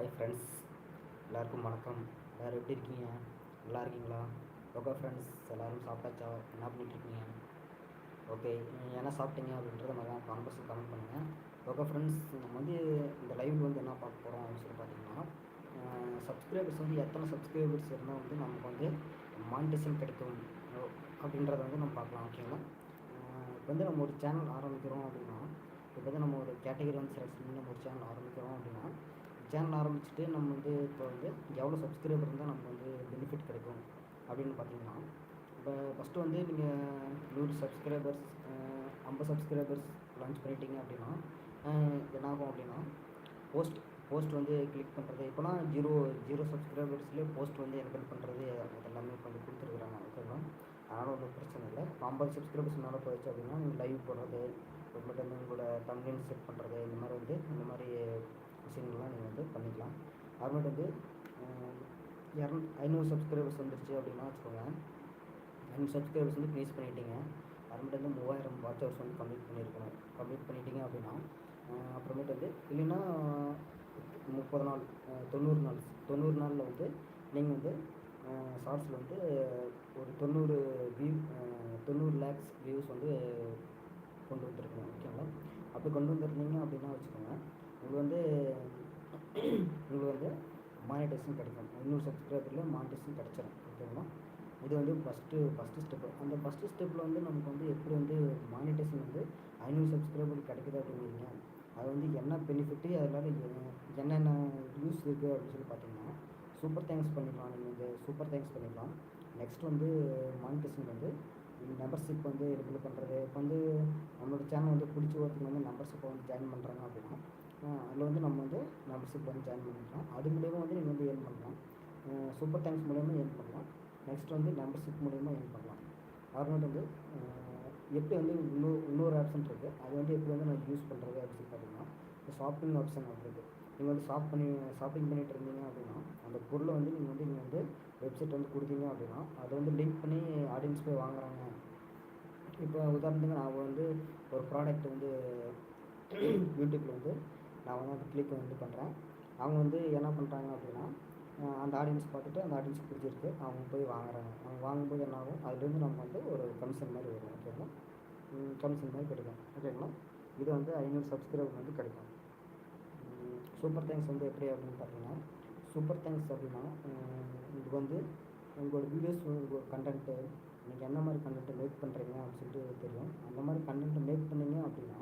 Hi friends எல்லாருக்கும் வணக்கம். எல்லோரும் எப்படி இருக்கீங்க? நல்லா இருக்கீங்களா? ஓகே ஃப்ரெண்ட்ஸ் எல்லோரும் சாப்பிட்டாச்சா? என்ன பண்ணிகிட்ருக்கீங்க ஓகே நீங்கள் என்ன சாப்பிட்டீங்க அப்படின்றத மாதிரி கான்பர்ஸில் கமெண்ட் பண்ணுங்கள் ஓகே ஃப்ரெண்ட்ஸ் நம்ம வந்து இந்த லைவில் வந்து என்ன பார்க்க போகிறோம் அப்படின்னு சொல்லி பார்த்தீங்கன்னா சப்ஸ்கிரைபர்ஸ் வந்து எத்தனை சப்ஸ்கிரைபர்ஸ் இருந்தால் வந்து நமக்கு வந்து மானிட்டேஷன் கிடைக்கும்? அப்படின்றத வந்து நம்ம பார்க்கலாம் ஓகேங்களா இப்போ வந்து நம்ம ஒரு சேனல் ஆரம்பிக்கிறோம் அப்படின்னா இப்போ வந்து நம்ம ஒரு கேட்டகரி வந்து செலக்ட் பண்ணி நம்ம ஒரு சேனல் ஆரம்பிக்கிறோம் அப்படின்னா சேனல் ஆரம்பிச்சுட்டு நம்ம வந்து இப்போ வந்து எவ்வளோ சப்ஸ்கிரைபர் இருந்தால் நமக்கு வந்து பெனிஃபிட் கிடைக்கும் அப்படின்னு பார்த்தீங்கன்னா இப்போ ஃபஸ்ட்டு வந்து நீங்கள் நூறு சப்ஸ்கிரைபர்ஸ் ஐம்பது சப்ஸ்கிரைபர்ஸ் லான்ச் பண்ணிட்டீங்க அப்படின்னா என்னாகும் என்ன ஆகும் அப்படின்னா போஸ்ட் போஸ்ட் வந்து கிளிக் பண்ணுறது இப்போலாம் ஜீரோ ஜீரோ சப்ஸ்கிரைபர்ஸ்லேயே போஸ்ட் வந்து என்கல் பண்ணுறது அது எல்லாமே இப்போ வந்து கொடுத்துருக்குறாங்க ஓகேவா அதனால் ஒன்றும் பிரச்சனை இல்லை. இப்போ ஐம்பது சப்ஸ்கிரைபர்ஸ் மேலே போயிடுச்சு அப்படின்னா நீங்கள் லைவ் போடுறது அப்புறமேட்டு உங்களோட தமிழ் செட் பண்ணுறது இந்த மாதிரி வந்து இந்த மாதிரி விஷயங்கள்லாம் நீங்கள் வந்து பண்ணிக்கலாம். அப்புறமேட்டு வந்து இரநூ ஐநூறு சப்ஸ்கிரைபர்ஸ் வந்துருச்சு அப்படின்னா வச்சுக்கோங்க. ஐநூறு சப்ஸ்கிரைபர்ஸ் வந்து ப்ளீஸ் பண்ணிட்டீங்க. அப்புறமேட்டு வந்து மூவாயிரம் வாட்ச் ஹவர்ஸ் வந்து கம்ப்ளீட் பண்ணியிருக்கணும் கம்ப்ளீட் பண்ணிட்டீங்க அப்படின்னா அப்புறமேட்டு வந்து இல்லைன்னா முப்பது நாள் தொண்ணூறு நாள் தொண்ணூறு நாளில் வந்து நீங்கள் வந்து ஷார்ட்ஸில் வந்து ஒரு தொண்ணூறு வியூ தொண்ணூறு லேக்ஸ் வியூஸ் வந்து கொண்டு வந்துருக்கணும். ஓகேங்களா அப்படி கொண்டு வந்துருந்தீங்க அப்படின்னா வச்சுக்கோங்க உங்களுக்கு வந்து உங்களுக்கு வந்து மானிட்டேஷன் கிடைக்கும். இன்னொரு சப்ஸ்கிரைபரில் மானிட்டேஷன் கிடச்சிடும் ஓகேங்களா? இது வந்து ஃபஸ்ட்டு ஃபஸ்ட்டு ஸ்டெப்பு அந்த ஃபஸ்ட்டு ஸ்டெப்பில் வந்து நமக்கு வந்து எப்படி வந்து மானிட்டேஷன் வந்து ஐநூறு சப்ஸ்கிரைபர் கிடைக்குது அப்படிங்கிறீங்க அது வந்து என்ன பெனிஃபிட்டு அதனால் என்னென்ன யூஸ் இருக்குது அப்படின்னு சொல்லி பார்த்தீங்கன்னா சூப்பர் தேங்க்ஸ் பண்ணிக்கலாம். நீங்கள் வந்து சூப்பர் தேங்க்ஸ் பண்ணிக்கலாம். நெக்ஸ்ட் வந்து மானிட்டேஷன் வந்து மெம்பர்ஷிப் வந்து ரெகுலர் பண்ணுறது இப்போ வந்து நம்மளோட சேனல் வந்து பிடிச்ச ஒருத்தங்க வந்து மெம்பர்ஷிப்பை வந்து ஜாயின் பண்ணுறாங்க அப்படின்னா அதில் வந்து நம்ம வந்து மெம்பர்ஷிப் வந்து ஜாயின் பண்ணிக்கலாம். அது மூலியமாக வந்து நீங்கள் வந்து ஏர்ன் பண்ணலாம். சூப்பர் தேங்க்ஸ் மூலியமாக ஏர்ன் பண்ணலாம். நெக்ஸ்ட் வந்து மெம்பர்ஷிப் மூலியமாக ஏர்ன் பண்ணலாம். அப்புறமேட்டு வந்து எப்படி வந்து இன்னொரு இன்னொரு ஆப்ஷன் இருக்குது அது வந்து எப்படி வந்து நான் யூஸ் பண்ணுறது அப்படின்னு சொல்லி பார்த்தீங்கன்னா ஷாப்பிங் ஆப்ஷன் இருக்குது நீங்கள் வந்து ஷாப் பண்ணி ஷாப்பிங் பண்ணிட்டு இருந்தீங்க அப்படின்னா அந்த பொருளை வந்து நீங்கள் வந்து நீங்கள் வந்து வெப்சைட் வந்து கொடுத்தீங்க அப்படின்னா அதை வந்து லிங்க் பண்ணி ஆடியன்ஸ் போய் வாங்குறாங்க. இப்போ உதாரணத்துக்கு நான் வந்து ஒரு ப்ராடக்ட் வந்து யூடியூப்பில் வந்து நான் வந்து அந்த கிளிக் வந்து பண்ணுறேன் அவங்க வந்து என்ன பண்ணுறாங்க அப்படின்னா அந்த ஆடியன்ஸ் பார்த்துட்டு அந்த ஆடியன்ஸ் பிடிச்சிருக்கு. அவங்க போய் வாங்குறாங்க. அவங்க வாங்கும்போது என்ன ஆகும்? அதுலேருந்து நமக்கு வந்து ஒரு கமிஷன் மாதிரி வரும். ஓகேங்களா கமிஷன் மாதிரி கிடைக்கும். ஓகேங்களா இது வந்து ஐநூறு சப்ஸ்கிரைபர் வந்து கிடைக்கும். சூப்பர் தேங்க்ஸ் வந்து எப்படி அப்படின்னு பார்த்தீங்கன்னா சூப்பர் தேங்க்ஸ் அப்படின்னா இதுக்கு இது வந்து உங்களோட வீடியோஸ் உங்களோட கண்டென்ட்டு நீங்கள் என்ன மாதிரி கண்டென்ட்டை மேக் பண்ணுறீங்க அப்படின்னு சொல்லிட்டு தெரியும். அந்த மாதிரி கண்டென்ட்டை மேக் பண்ணீங்க அப்படின்னா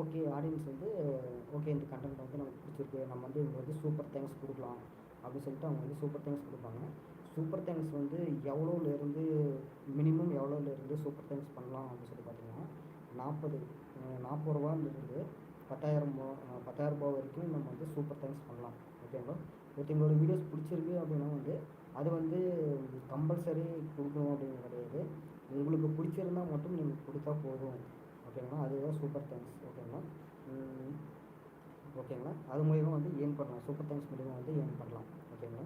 ஓகே ஆடியன்ஸ் வந்து ஓகே இந்த கண்டென்ட் வந்து நமக்கு பிடிச்சிருக்கு. நம்ம வந்து இவங்க வந்து சூப்பர் தேங்க்ஸ் கொடுக்கலாம் அப்படின்னு சொல்லிட்டு அவங்க வந்து சூப்பர் தேங்க்ஸ் கொடுப்பாங்க. சூப்பர் தேங்க்ஸ் வந்து எவ்வளோலேருந்து மினிமம் எவ்வளோலேருந்து சூப்பர் தேங்க்ஸ் பண்ணலாம் அப்படின்னு சொல்லி பார்த்தீங்கன்னா நாற்பது நாற்பது ரூபாயிலிருந்து பத்தாயிரம் ரூபா பத்தாயிரம் ரூபா வரைக்கும் நம்ம வந்து சூப்பர் தேங்க்ஸ் பண்ணலாம். ஓகேங்களா ஒருத்தவங்களோட வீடியோஸ் பிடிச்சிருக்கு அப்படின்னா வந்து அது வந்து கம்பல்சரி கொடுக்கணும் அப்படின்னு கிடையாது. உங்களுக்கு பிடிச்சிருந்தா மட்டும் நீங்கள் கொடுத்தா போதும். ஓகேங்களா? அதுதான் சூப்பர் தேங்க்ஸ் ஓகேங்களா? ஓகேங்களா? அது மூலியமாக வந்து ஏர்ன் பண்ணலாம். சூப்பர் தேங்க்ஸ் மூலியமாக வந்து ஏர்ன் பண்ணலாம். ஓகேங்களா?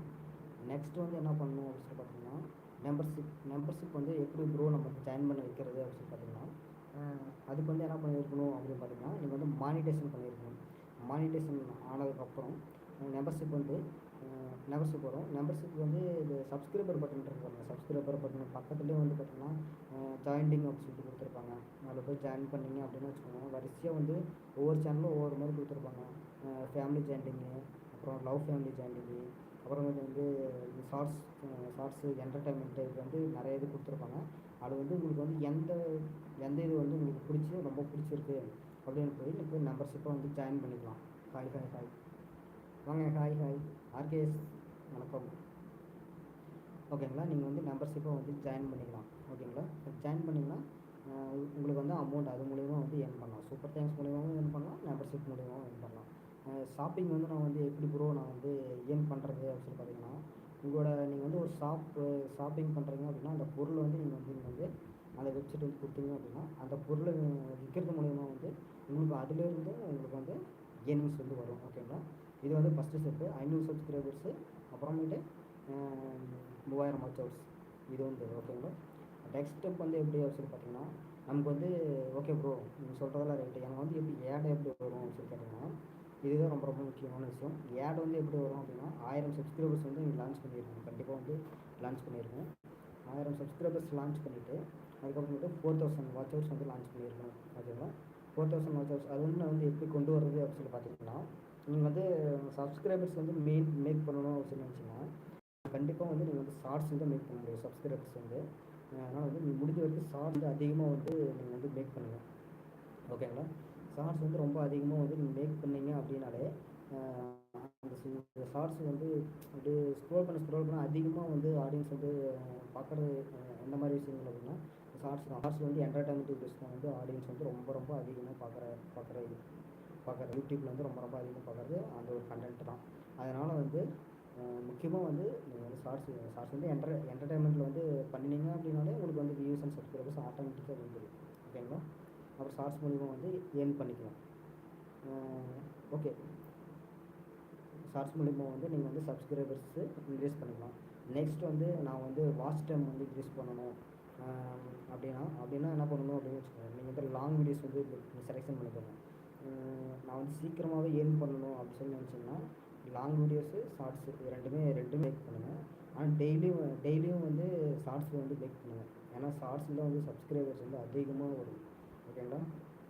நெக்ஸ்ட் வந்து என்ன பண்ணணும் அப்படின்னு சொல்லி பார்த்தீங்கன்னா மெம்பர்ஷிப் மெம்பர்ஷிப் வந்து எப்படி ப்ரோ நம்ம ஜாயின் பண்ண வைக்கிறது அப்படின்னு சொல்லி பார்த்தீங்கன்னா அதுக்கு வந்து என்ன பண்ணியிருக்கணும் அப்படின்னு பார்த்தீங்கன்னா நீங்கள் வந்து மானிட்டேஷன் பண்ணியிருக்கணும். மானிட்டேஷன் ஆனதுக்கப்புறம் மெம்பர்ஷிப் வந்து நம்பர்ஸுக்கு வரும். மெம்பர்ஷிப் வந்து இது சப்ஸ்கிரைபர் பட்டன் இருப்பாங்க சப்ஸ்கிரைபர் பட்டன் பக்கத்துலேயே வந்து பார்த்தீங்கன்னா ஜாயிண்டிங் அப்படின்னு சொல்லிட்டு கொடுத்துருப்பாங்க. அதில் போய் ஜாயின் பண்ணிங்க அப்படின்னு வச்சுக்கோங்க. வரிசையாக வந்து ஒவ்வொரு சேனலும் ஒவ்வொரு மாதிரி கொடுத்துருப்பாங்க. ஃபேமிலி ஜாயிண்டிங்கு அப்புறம் லவ் ஃபேமிலி ஜாயிண்டிங்கு அப்புறமேட்டு வந்து ஷார்ட்ஸ் ஷார்ட்ஸு என்டர்டைன்மெண்ட் இது வந்து நிறைய இது கொடுத்துருப்பாங்க. அது வந்து உங்களுக்கு வந்து எந்த எந்த இது வந்து உங்களுக்கு பிடிச்சி ரொம்ப பிடிச்சிருக்கு அப்படின்னு போய் நீங்கள் போய் மெம்பர்ஷிப்பை வந்து ஜாயின் பண்ணிக்கலாம். ஹாய் ஹாய் ஹாய் வாங்க. ஹாய் ஹாய் ஆர்கேஎஸ் வணக்கம். ஓகேங்களா? நீங்கள் வந்து மெம்பர்ஷிப்பை வந்து ஜாயின் பண்ணிக்கலாம். ஓகேங்களா? ஜாயின் பண்ணிங்கன்னா உங்களுக்கு வந்து அமௌண்ட் அது மூலியமாக வந்து ஏர்ன் பண்ணலாம். சூப்பர் தேங்க்ஸ் மூலியமாகவும் ஏர்ன் பண்ணலாம். மெம்பர்ஷிப் மூலியமாகவும் ஏர்ன் பண்ணலாம். ஷாப்பிங் வந்து நான் வந்து எப்படி ப்ரோ நான் வந்து ஏர்ன் பண்ணுறது அப்படின்னு சொல்லி பார்த்தீங்கன்னா உங்களோட நீங்கள் வந்து ஒரு ஷாப் ஷாப்பிங் பண்ணுறீங்க அப்படின்னா அந்த பொருள் வந்து நீங்கள் வந்து நீங்கள் வந்து அந்த வெப்சைட் வந்து கொடுத்தீங்க அப்படின்னா அந்த பொருளை விற்கிறது மூலியமா வந்து உங்களுக்கு அதுலேருந்து உங்களுக்கு வந்து ஏர்னிங்ஸ் வந்து வரும். ஓகேங்களா? இது வந்து ஃபஸ்ட்டு ஸ்டெப்பு ஐநூறு சப்ஸ்கிரைபர்ஸு அப்புறமேட்டு மூவாயிரம் வாட்ச் ஹவர்ஸ் இது வந்து ஓகேங்களா நெக்ஸ்ட் ஸ்டெப் வந்து எப்படி அப்படின்னு பார்த்தீங்கன்னா நமக்கு வந்து ஓகே ப்ரோ நீங்கள் சொல்கிறதெல்லாம் ரைட்டு எனக்கு வந்து எப்படி ஏடை எப்படி வரும் அப்படின்னு கேட்டிங்கன்னா இதுதான் ரொம்ப ரொம்ப முக்கியமான விஷயம். ஆட் வந்து எப்படி வரும் அப்படின்னா ஆயிரம் சப்ஸ்கிரைபர்ஸ் வந்து நீங்கள் லான்ச் பண்ணியிருக்கோம் கண்டிப்பாக வந்து லான்ச் பண்ணியிருக்கோம் ஆயிரம் சப்ஸ்கிரைபர்ஸ் லான்ச் பண்ணிவிட்டு அதுக்கப்புறமேட்டு ஃபோர் தௌசண்ட் வாட்ச் ஹவர்ஸ் வந்து லான்ச் பண்ணியிருக்கோம் ஓகேங்களா ஃபோர் தௌசண்ட் வாட்ச் ஹவர்ஸ் அது வந்து நான் வந்து எப்படி கொண்டு வர்றது அப்படின்னு சொல்லி பார்த்தீங்கன்னா நீங்கள் வந்து சப்ஸ்கிரைபர்ஸ் வந்து மெயின் மேக் பண்ணணும் அப்படின்னு நினச்சிங்கன்னா கண்டிப்பாக வந்து நீங்கள் வந்து ஷார்ட்ஸ் வந்து மேக் பண்ண முடியும் சப்ஸ்கிரைபர்ஸ் வந்து. அதனால் வந்து நீங்கள் முடிஞ்ச வரைக்கும் ஷார்ட்ஸ் வந்து அதிகமாக வந்து நீங்கள் வந்து மேக் பண்ணுங்கள் ஓகேங்களா ஷார்ட்ஸ் வந்து ரொம்ப அதிகமாக வந்து நீங்கள் மேக் பண்ணீங்க அப்படின்னாலே அந்த ஷார்ட்ஸ் வந்து அப்படியே ஸ்க்ரோல் பண்ண ஸ்க்ரோல் பண்ண அதிகமாக வந்து ஆடியன்ஸ் வந்து பார்க்குறது எந்த மாதிரி விஷயங்கள் அப்படின்னா ஷார்ட்ஸ் ஷார்ட்ஸ் வந்து என்டர்டைன்மெண்ட் வீடியோஸ் தான். வந்து ஆடியன்ஸ் வந்து ரொம்ப ரொம்ப அதிகமாக பார்க்குற பார்க்குற இது. பார்க்குறது யூடியூப்பில் வந்து ரொம்ப ரொம்ப அதிகமாக பார்க்குறது அந்த ஒரு கண்டென்ட் தான். அதனால் வந்து முக்கியமாக வந்து நீங்கள் வந்து ஷார்ட்ஸ் ஷார்ட்ஸ் வந்து என்டர் என்டர்டைன்மெண்ட்டில் வந்து பண்ணினீங்க அப்படின்னாலே உங்களுக்கு வந்து வியூஸ் அண்ட் சப்ஸ்கிரைபர்ஸ் ஆட்டோமேட்டிக்காக வந்துடும் ஓகேங்களா அப்புறம் ஷார்ட்ஸ் மூலிமா வந்து ஏர்ன் பண்ணிக்கலாம். ஓகே ஷார்ட்ஸ் மூலிமா வந்து நீங்கள் வந்து சப்ஸ்கிரைபர்ஸு இன்க்ரீஸ் பண்ணிக்கலாம். நெக்ஸ்ட் வந்து நான் வந்து வாட்ச் டைம் வந்து இன்க்ரீஸ் பண்ணணும். அப்படின்னா அப்படின்னா என்ன பண்ணணும் அப்படின்னு வச்சுக்கோங்க. நீங்கள் வந்து லாங் வீடியோஸ் வந்து செலெக்ஷன் பண்ணிக்கோங்க நான் வந்து சீக்கிரமாகவே ஏர்ன் பண்ணணும் அப்படின்னு சொல்லி நினச்சிங்கன்னா லாங் வீடியோஸு ஷார்ட்ஸு இது ரெண்டுமே ரெண்டுமே மேக் பண்ணுங்கள் ஆனால் டெய்லியும் டெய்லியும் வந்து ஷார்ட்ஸில் வந்து மேக் பண்ணுங்கள் ஏன்னா ஷார்ட்ஸில் வந்து சப்ஸ்கிரைபர்ஸ் வந்து அதிகமாக வரும். ஓகேங்களா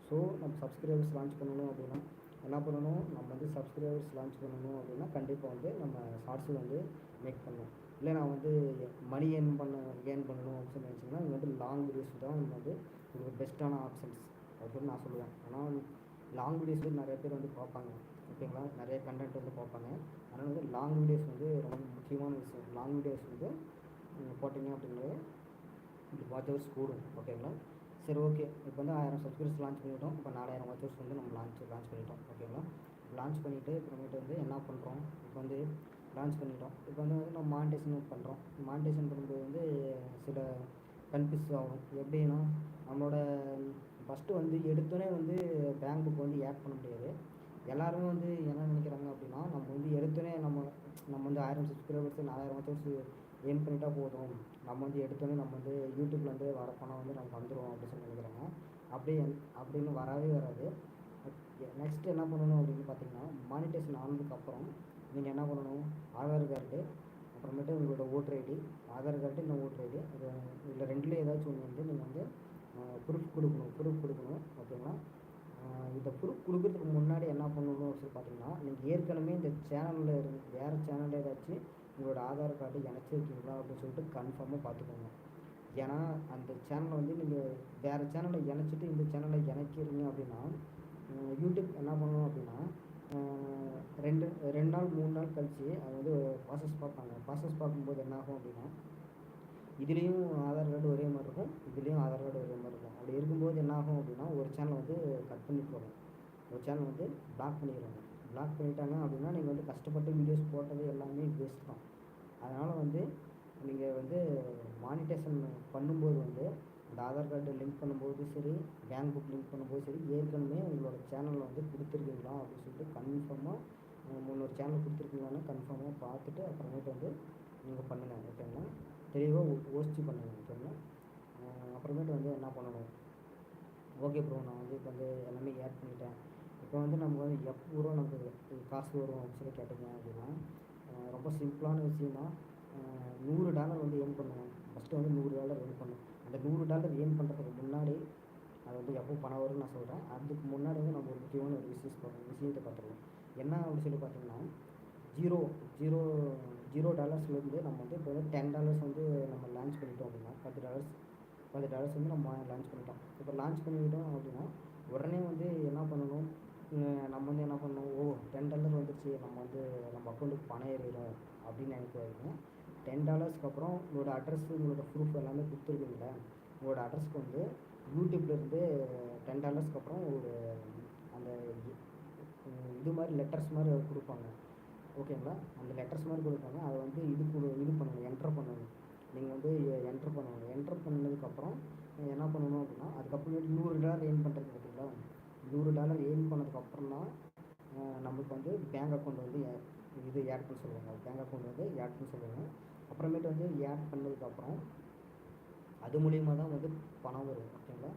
ஸோ நம்ம சப்ஸ்கிரைபர்ஸ் லான்ச் பண்ணணும் அப்படின்னா என்ன பண்ணணும்? நம்ம வந்து சப்ஸ்கிரைபர்ஸ் லான்ச் பண்ணணும் அப்படின்னா கண்டிப்பாக வந்து நம்ம ஷார்ட்ஸு வந்து மேக் பண்ணணும். இல்லை நான் வந்து மணி ஏர்ன் பண்ண ஏர்ன் பண்ணணும் அப்படின்னு நினச்சிங்கன்னா இது வந்து லாங் வீடியோஸ் தான் வந்து உங்களுக்கு பெஸ்ட்டான ஆப்ஷன்ஸ் அப்படின்னு நான் சொல்லுவேன். ஆனால் லாங் வீடியோஸ் வந்து நிறைய பேர் வந்து பார்ப்பாங்க. ஓகேங்களா நிறைய கண்டென்ட் வந்து பார்ப்பாங்க. அதனால் வந்து லாங் வீடியோஸ் வந்து ரொம்ப முக்கியமான விஷயம். லாங் வீடியோஸ் வந்து போட்டிங்க அப்படிங்கிறது வாட்ச் ஹவர்ஸ் கூடும். ஓகேங்களா சரி ஓகே இப்போ வந்து ஆயிரம் சப்ஸ்கிரைபர்ஸ் லான்ச் பண்ணிவிட்டோம் இப்போ நாலாயிரம் வாட்சர்ஸ் வந்து நம்ம லான்ச் லான்ச் பண்ணிட்டோம். ஓகேங்களா லான்ச் பண்ணிவிட்டு அப்புறமேட்டு வந்து என்ன பண்ணுறோம் இப்போ வந்து லான்ச் பண்ணிட்டோம். இப்போ வந்து நம்ம மானிட்டேஷன் பண்ணுறோம் மானிட்டேஷன் பண்ணும்போது வந்து சில கன்ஃபியூஸ் ஆகும். எப்படின்னா நம்மளோட ஃபஸ்ட்டு வந்து எடுத்தோடனே வந்து பேங்க் புக் வந்து ஆட் பண்ண முடியாது. எல்லாருமே வந்து என்ன நினைக்கிறாங்க அப்படின்னா நம்ம வந்து எடுத்தோடனே நம்ம நம்ம வந்து ஆயிரம் சப்ஸ்கிரைபர்ஸ் நாலாயிரம் வச்சு ஏர்ன் பண்ணிட்டா போதும். நம்ம வந்து எடுத்தோடனே நம்ம வந்து யூடியூப்லேருந்து வர பணம் வந்து நமக்கு வந்துடும் அப்படின்னு சொல்லி நினைக்கிறாங்க. அப்படியே அப்படின்னு வரவே வராது. நெக்ஸ்ட் என்ன பண்ணணும் அப்படின்னு பார்த்தீங்கன்னா மானிட்டேஷன் ஆனதுக்கப்புறம் நீங்கள் என்ன பண்ணணும்? ஆதார் கார்டு அப்புறமேட்டு உங்களோட ஓட்டர் ஐடி ஆதார் கார்டு இந்த ஓட்டர் ஐடி அது இதில் ரெண்டுலேயும் ஏதாச்சும் ஒன்று வந்து நீங்கள் வந்து ப்ரூஃப் கொடுக்கணும் ப்ரூஃப் கொடுக்கணும் ஓகேங்களா இந்த ப்ரூஃப் கொடுக்குறதுக்கு முன்னாடி என்ன பண்ணணும் சொல்லி பார்த்தீங்கன்னா நீங்கள் ஏற்கனவே இந்த சேனலில் இருந்து வேறு சேனலில் ஏதாச்சும் உங்களோட ஆதார் கார்டு இணைச்சிருக்கீங்களா அப்படின்னு சொல்லிட்டு கன்ஃபார்மாக பார்த்துக்கோங்க. ஏன்னா அந்த சேனலை வந்து நீங்கள் வேறு சேனலை இணைச்சிட்டு இந்த சேனலை இணைக்கிறீங்க அப்படின்னா யூடியூப் என்ன பண்ணணும் அப்படின்னா ரெண்டு ரெண்டு நாள் மூணு நாள் கழித்து அது வந்து ப்ராசஸ் பார்ப்பாங்க. ப்ராசஸ் பார்க்கும்போது என்ன ஆகும் அப்படின்னா இதுலேயும் ஆதார் கார்டு ஒரே மாதிரி இருக்கும் இதுலேயும் ஆதார் கார்டு ஒரே மாதிரி இருக்கும். அப்படி இருக்கும்போது என்ன ஆகும் அப்படின்னா ஒரு சேனல் வந்து கட் பண்ணி போடுறோம் ஒரு சேனல் வந்து பிளாக் பண்ணிடுவாங்க. பிளாக் பண்ணிட்டாங்க அப்படின்னா நீங்கள் வந்து கஷ்டப்பட்டு வீடியோஸ் போட்டது எல்லாமே வேஸ்ட் தான். அதனால் வந்து நீங்கள் வந்து மானிட்டேஷன் பண்ணும்போது வந்து அந்த ஆதார் கார்டு லிங்க் பண்ணும்போது சரி பேங்க் புக் லிங்க் பண்ணும்போது சரி ஏற்கனவே உங்களோட சேனலில் வந்து கொடுத்துருக்கீங்களா அப்படின்னு சொல்லிட்டு கன்ஃபார்மாக முன்னொரு சேனல் கொடுத்துருக்கீங்களான்னு கன்ஃபார்மாக பார்த்துட்டு அப்புறமேட்டு வந்து நீங்கள் பண்ணுங்கள் ஓகேங்களா தெளிவாக யோசித்து பண்ணுங்கள் ஓகேங்களா அப்புறமேட்டு வந்து என்ன பண்ணணும்? ஓகே ப்ரோ நான் வந்து இப்போ வந்து எல்லாமே ஆட் பண்ணிட்டேன். இப்போ வந்து நமக்கு வந்து எப்போ நமக்கு காசு வரும் அப்படின்னு சொல்லி கேட்டிங்க அப்படின்னா ரொம்ப சிம்பிளான விஷயம் தான் நூறு டாலர் வந்து ஏர்ன் பண்ணுவோம் ஃபஸ்ட்டு வந்து நூறு டாலர் ஏர்ன் பண்ணும் அந்த நூறு டாலர் ஏர்ன் பண்ணுறதுக்கு முன்னாடி அது வந்து எப்போ பணம் வரும்னு நான் சொல்கிறேன் அதுக்கு முன்னாடி வந்து நம்ம ஒரு முக்கியமான ஒரு விஷயம் பார்க்கணும் விஷயத்தை பார்த்துருவோம் என்ன அப்படின்னு சொல்லி பார்த்தீங்கன்னா ஜீரோ ஜீரோ ஜீரோ டாலர்ஸ்லேருந்து நம்ம வந்து இப்போ வந்து டென் டாலர்ஸ் வந்து நம்ம லான்ச் பண்ணிட்டோம் அப்படின்னா பத்து டாலர்ஸ் பத்து டாலர்ஸ் வந்து நம்ம லான்ச் பண்ணிட்டோம். இப்போ லான்ச் பண்ணிக்கிட்டோம் அப்படின்னா உடனே வந்து என்ன பண்ணணும்? நம்ம வந்து என்ன பண்ணணும்? ஓ டென் டாலர் வந்துருச்சு. நம்ம வந்து நம்ம அக்கௌண்ட்டுக்கு பணம் ஏறிடும் அப்படின்னு நினைக்காதீங்க டென் டாலர்ஸ்க்கு அப்புறம் உங்களோட அட்ரஸ் உங்களோட ப்ரூஃப் எல்லாமே கொடுத்துருக்கீங்களே உங்களோட அட்ரஸ்க்கு வந்து யூடியூப்லேருந்து டென் டாலர்ஸ்க்கு அப்புறம் ஒரு அந்த இது மாதிரி லெட்டர்ஸ் மாதிரி கொடுப்பாங்க. ஓகேங்களா? அந்த லெட்டர்ஸ் மாதிரி கொடுப்பாங்க அதை வந்து இது கொடு இது பண்ணணும் என்ட்ரு பண்ணணும் நீங்கள் வந்து என்ட்ரு பண்ணணும் என்ட்ரு பண்ணதுக்கப்புறம் என்ன பண்ணணும் அப்படின்னா அதுக்கப்புறமேட்டு நூறு டாலர் ஏர்ன் பண்ணுறது பார்த்தீங்களா? நூறு டாலர் ஏர்ன் பண்ணதுக்கப்புறம் தான் நம்மளுக்கு வந்து பேங்க் அக்கௌண்ட் வந்து இது ஆட் பண்ண சொல்லுவாங்க. பேங்க் அக்கௌண்ட் வந்து ஆட் பண்ண சொல்லுவாங்க. அப்புறமேட்டு வந்து ஆட் பண்ணதுக்கப்புறம் அது மூலிமா தான் வந்து பணம் வரும். ஓகேங்களா?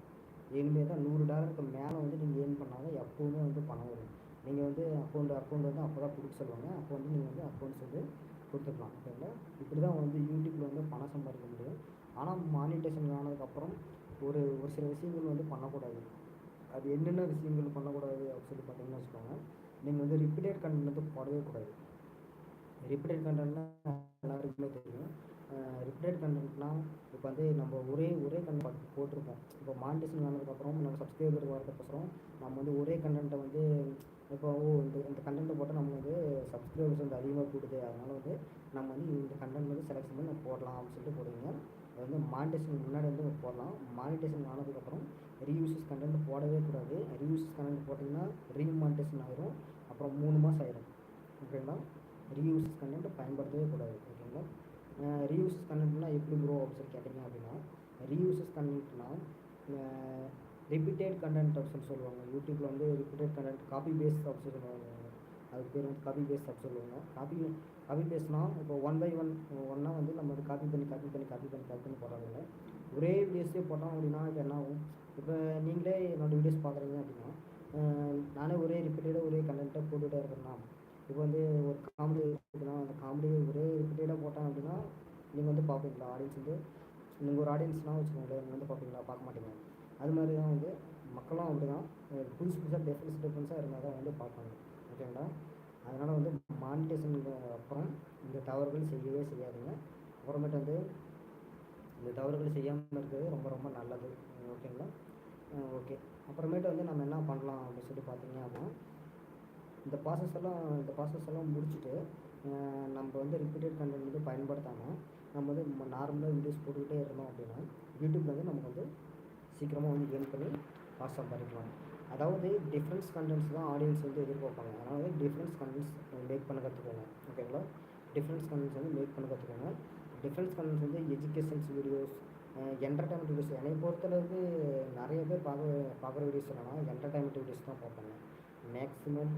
இனிமேல் தான் நூறு டாலருக்கு மேலே வந்து நீங்கள் ஏர்ன் பண்ணால் தான் எப்போவுமே வந்து பணம் வரும். நீங்கள் வந்து அக்கௌண்ட் அக்கௌண்ட் வந்து அப்போ தான் கொடுக்க சொல்லுவாங்க. அப்போ வந்து நீங்கள் வந்து அக்கௌண்ட்ஸ் வந்து கொடுத்துக்கலாம் ஓகேங்களா இப்படி தான் வந்து யூடியூப்பில் வந்து பணம் சம்பாதிக்க முடியும். ஆனால் மானிட்டேஷன் ஆனதுக்கப்புறம் ஒரு ஒரு சில விஷயங்கள் வந்து பண்ணக்கூடாது. அது என்னென்ன விஷயங்கள் பண்ணக்கூடாது அப்படின்னு சொல்லி பார்த்தீங்கன்னா வச்சுக்கோங்க. நீங்கள் வந்து ரிப்பீட்டட் கண்டென்ட் வந்து போடவே கூடாது. ரிப்பீட்டட் கண்டென்ட்னா எல்லாருக்குமே தெரியும். ரிப்பீட்டட் கண்டென்ட்னால் இப்போ வந்து நம்ம ஒரே ஒரே கண்டென்ட் போட்டிருப்போம். இப்போ மானிட்டேஷன் ஆனதுக்கப்புறம் நம்ம சப்ஸ்கிரைபர் வரதுக்கப்புறம் நம்ம வந்து ஒரே கண்டென்ட்டை வந்து இப்போ ஓ இந்த இந்த கண்டென்ட் போட்டால் நம்மளுக்கு வந்து சப்ஸ்கிரைபர்ஸ் வந்து அதிகமாக கூடுது. அதனால் வந்து நம்ம வந்து இந்த கண்டென்ட் வந்து செலக்ஷன் பண்ணி நம்ம போடலாம் அப்படின்னு சொல்லிட்டு போடுவீங்க அது வந்து மானிட்டேஷன் முன்னாடி வந்து நம்ம போடலாம். மானிட்டேஷன் ஆனதுக்கப்புறம் ரீயூசஸ் கண்டென்ட் போடவே கூடாது. ரீயூசஸ் கண்டென்ட் போட்டிங்கன்னா ரீமானிட்டேஷன் ஆயிரும். அப்புறம் மூணு மாதம் ஆயிரும். ஓகேங்களா ரீயூசஸ் கண்டென்ட் பயன்படுத்தவே கூடாது. ஓகேங்களா ரீயூசஸ் கண்டென்ட்னா எப்படி ப்ரோ அப்படின்னு சொல்லி கேட்டிங்க அப்படின்னா ரீயூசஸ் கண்டென்ட்னா ரிப்பீட்டட் கண்டென்ட் அப்படின்னு சொல்லுவாங்க. யூடியூப்பில் வந்து repeated content copy paste option சொல்லுவாங்க. அதுக்கு பேர் வந்து காப்பி பேஸ்ட் ஆப்ஷன் சொல்லுவாங்க. காப்பி காப்பி பேஸ்ட்னால் இப்போ ஒன் பை ஒன் ஒன்றா வந்து நம்ம வந்து காப்பி பண்ணி காப்பி பண்ணி காப்பி பண்ணி காப்பி பண்ணி போடுறதில்ல ஒரே வீடியோஸே போட்டோம் அப்படின்னா இப்போ என்ன ஆகும்? இப்போ நீங்களே என்னோடய வீடியோஸ் பார்க்குறீங்க அப்படின்னா நானே ஒரே ரிப்பீட்டடாக ஒரே கண்டென்ட்டாக போட்டுகிட்டே இருக்கிறேன்னா இப்போ வந்து ஒரு காமெடி இருக்குன்னா அந்த காமெடி ஒரே ரிப்பீட்டடாக போட்டேன் அப்படின்னா நீங்கள் வந்து பார்ப்பீங்களா ஆடியன்ஸ் வந்து நீங்கள் ஒரு ஆடியன்ஸ்னால் வச்சுக்கோங்களேன் நீங்கள் வந்து பார்ப்பீங்களா பார்க்க மாட்டீங்க அது மாதிரி தான் வந்து மக்களும் அப்படி தான் புதுசு புதுசாக டிஃப்ரென்ஸ் டிஃப்ரென்ஸாக இருந்தால் தான் வந்து பார்ப்பாங்க. ஓகேங்களா? அதனால் வந்து மானிட்டேஷனுக்கு அப்புறம் இந்த தவறுகள் செய்யவே செய்யாதுங்க. அப்புறமேட்டு வந்து இந்த தவறுகள் செய்யாமல் இருக்கிறது ரொம்ப ரொம்ப நல்லது. ஓகேங்களா? ஓகே. அப்புறமேட்டு வந்து நம்ம என்ன பண்ணலாம் அப்படின்னு சொல்லி பார்த்தீங்க அப்படின்னா இந்த ப்ராசஸ் எல்லாம் இந்த ப்ராசஸ் எல்லாம் முடிச்சுட்டு நம்ம வந்து ரிப்பீட்டட் கண்டென்ட் வந்து பயன்படுத்தாமல் நம்ம வந்து நார்மலாக வீடியோஸ் போட்டுக்கிட்டே இருந்தோம் அப்படின்னா யூடியூப்ல வந்து நமக்கு வந்து சீக்கிரமாக வந்து ஏர்ன் பண்ணி காசு சம்பாதிக்கலாம். அதாவது டிஃப்ரென்ஸ் கண்டென்ட்ஸ் தான் ஆடியன்ஸ் வந்து எதிர்பார்ப்பாங்க. அதனால் வந்து டிஃப்ரென்ஸ் கண்டென்ட்ஸ் மேக் பண்ண கற்றுக்கோங்க ஓகேங்களா டிஃப்ரென்ஸ் கண்டென்ட்ஸ் வந்து மேக் பண்ண கற்றுக்கோங்க டிஃப்ரென்ஸ் கண்டென்ட்ஸ் வந்து எஜுகேஷன்ஸ் வீடியோஸ் என்டர்டைன்மெண்ட் வீடியோஸ் என்னை பொறுத்தளவுக்கு நிறைய பேர் பார்க்க பார்க்குற வீடியோஸ் என்னன்னா என்டர்டைன்மெண்ட் வீடியோஸ் தான் பார்ப்பாங்க. மேக்ஸிமம்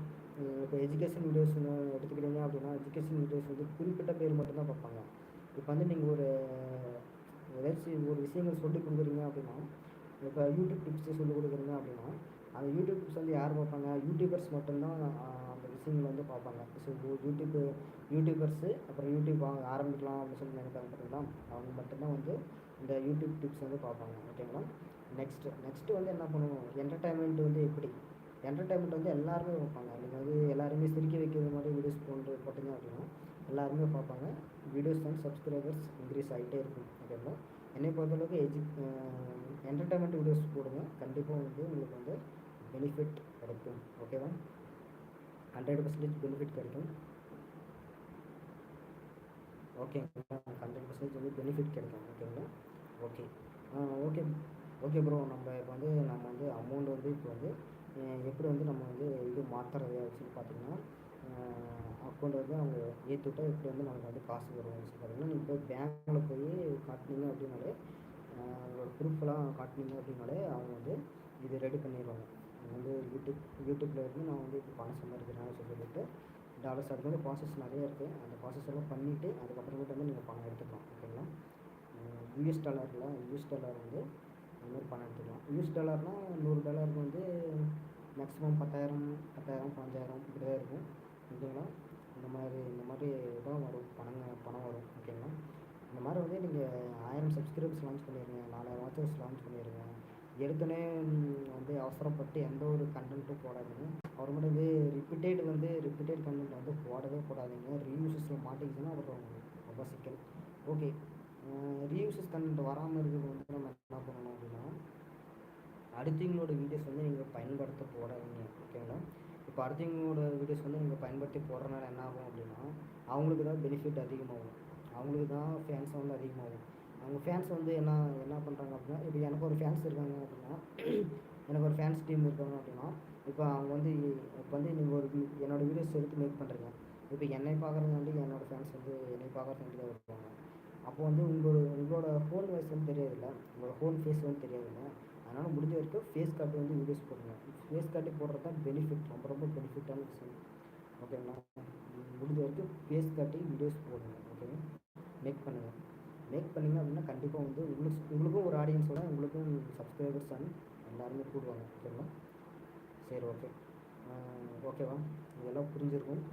இப்போ எஜுகேஷன் வீடியோஸ்னு எடுத்துக்கிட்டீங்க அப்படின்னா எஜுகேஷன் வீடியோஸ் வந்து குறிப்பிட்ட பேர் மட்டும்தான் பார்ப்பாங்க. இப்போ வந்து நீங்கள் ஒரு ஏதாச்சும் ஒரு விஷயங்கள் சொல்லி கொடுக்குறீங்க அப்படின்னா இப்போ யூடியூப் டிப்ஸை சொல்லிக் கொடுக்குறீங்க அப்படின்னா அந்த யூடியூப் டிப்ஸ் வந்து யார் பார்ப்பாங்க? யூடியூபர்ஸ் மட்டும்தான் அந்த விஷயங்களை வந்து பார்ப்பாங்க. ஸோ யூடியூப் யூடியூபர்ஸு அப்புறம் யூடியூப் வாங்க ஆரம்பிக்கலாம் அப்படின்னு சொல்லி நினைப்பாங்க பார்த்தீங்களா? அவங்க மட்டும்தான் வந்து இந்த யூடியூப் டிப்ஸ் வந்து பார்ப்பாங்க. ஓகேங்களா நெக்ஸ்ட்டு நெக்ஸ்ட்டு வந்து என்ன பண்ணுவோம்? என்டர்டைன்மெண்ட் வந்து எப்படி? என்டர்டைன்மெண்ட் வந்து எல்லாருமே பார்ப்பாங்க. நீங்கள் வந்து எல்லாருமே சிரிக்க வைக்கிற மாதிரி வீடியோஸ் போட்டு போட்டிங்க அப்படின்னா எல்லாருமே பார்ப்பாங்க. வீடியோஸ் அண்ட் சப்ஸ்கிரைபர்ஸ் இன்க்ரீஸ் ஆகிட்டே இருக்கும். ஓகேங்களா என்னை பொறுத்தளவுக்கு எஜு என்டர்டைன்மெண்ட் வீடியோஸ் போடுங்க. கண்டிப்பாக வந்து உங்களுக்கு வந்து பெனிஃபிட் கிடைக்கும். ஓகேவா ஹண்ட்ரட் பர்சன்டேஜ் பெனிஃபிட் கிடைக்கும். ஓகேங்களா ஹண்ட்ரட் பர்சன்டேஜ் வந்து பெனிஃபிட் கிடைக்கும். ஓகேங்களா ஓகே ஓகே ஓகே ப்ரோ நம்ம இப்போ வந்து நம்ம வந்து அமௌண்ட் வந்து இப்போ வந்து எப்படி வந்து நம்ம வந்து இது மாற்றுறது அப்படின்னு பார்த்தீங்கன்னா அக்கௌண்ட் வந்து அவங்க ஏற்றுவிட்டால் எப்படி வந்து நமக்கு வந்து காசு வரும் அப்படின்னு பார்த்தீங்கன்னா நீங்கள் போய் பேங்க்கில் போய் காட்டினீங்க அப்படின்னாலே உங்களோட ப்ரூஃப்லாம் காட்டினீங்க அப்படின்னாலே அவங்க வந்து இது ரெடி பண்ணிடுவாங்க. வந்து யூடியூப் யூடியூப்பில் இருந்து நான் வந்து இப்போ பணம் சம்பாதிக்கிறேன்னு சொல்லிட்டு டாலர்ஸ் அது மாதிரி ப்ராசஸ் நிறைய இருக்குது அந்த ப்ராசஸ் எல்லாம் பண்ணிவிட்டு அதுக்கப்புறமேட்டு வந்து நீங்கள் பணம் எடுத்துக்கலாம் ஓகேங்களா யூஎஸ் டாலரில் யூஎஸ் டாலர் வந்து அந்த மாதிரி பணம் எடுத்துக்கலாம். யூஎஸ் டாலர்னால் நூறு டாலருக்கு வந்து மேக்ஸிமம் பத்தாயிரம் பத்தாயிரம் பதினஞ்சாயிரம் இப்படி தான் இருக்கும் ஓகேங்களா இந்த மாதிரி இந்த மாதிரி தான் வரும் பணங்க பணம் வரும் ஓகேங்களா இந்த மாதிரி வந்து நீங்கள் ஆயிரம் சப்ஸ்கிரைபர்ஸ் லான்ச் பண்ணிடுங்க நாலாயிரம் வாட்சர்ஸ் லான்ச் பண்ணிடுங்க எடுத்தோடனே வந்து அவசரப்பட்டு எந்த ஒரு கண்டென்ட்டும் போடாதீங்க. அப்புறமேட்டு வந்து ரிப்பீட்டட் வந்து ரிப்பீட்டட் கண்டென்ட் வந்து போடவே போடாதீங்க. ரீயூசஸில் மாட்டிக்கிச்சுன்னா அப்புறம் ரொம்ப சிக்கல். ஓகே ரீயூசஸ் கண்டென்ட் வராமல் இருக்கிறது வந்து நம்ம என்ன பண்ணணும் அப்படின்னா அடுத்தவங்களோட வீடியோஸ் வந்து நீங்கள் பயன்படுத்த போடாதீங்க ஓகேங்களா இப்போ அடுத்தவங்களோட வீடியோஸ் வந்து நீங்கள் பயன்படுத்தி போடுறனால என்ன ஆகும் அப்படின்னா அவங்களுக்கு தான் பெனிஃபிட் அதிகமாகும். அவங்களுக்கு தான் ஃபேன்ஸ் வந்து அதிகமாகும் அவங்க ஃபேன்ஸ் வந்து என்ன என்ன பண்ணுறாங்க அப்படின்னா இப்போ எனக்கு ஒரு ஃபேன்ஸ் இருக்காங்க அப்படின்னா எனக்கு ஒரு ஃபேன்ஸ் டீம் இருக்காங்க அப்படின்னா இப்போ அவங்க வந்து இப்போ வந்து நீங்கள் ஒரு என்னோடய வீடியோஸ் எடுத்து மேக் பண்ணுறீங்க இப்போ என்னை பார்க்குறதுக்காண்டி என்னோடய ஃபேன்ஸ் வந்து என்னை பார்க்குறதுக்காண்டி தான் இருப்பாங்க அப்போ வந்து உங்களோட உங்களோட ஃபோன் வாய்ஸ் வந்து தெரியாதுல்ல? உங்களோட ஃபோன் ஃபேஸ் வந்து தெரியாதுல்ல? அதனால் முடிஞ்ச வரைக்கும் ஃபேஸ் காட்டி வந்து வீடியோஸ் போடுங்க. ஃபேஸ் காட்டி போடுறது தான் பெனிஃபிட் ரொம்ப ரொம்ப பெனிஃபிட்டான விஷயம். ஓகேங்களா முடிஞ்ச வரைக்கும் ஃபேஸ் காட்டி வீடியோஸ் போடுங்க. ஓகேங்களா மேக் பண்ணுங்கள் மேக் பண்ணிங்க அப்படின்னா கண்டிப்பாக வந்து உங்களுக்கு உங்களுக்கும் ஒரு ஆடியன்ஸோட உங்களுக்கும் சப்ஸ்கிரைபர்ஸ் அண்ட் எல்லாருமே கூடுவாங்க. ஓகேங்களா சரி ஓகே ஓகேவா இதெல்லாம் புரிஞ்சிருக்கும்.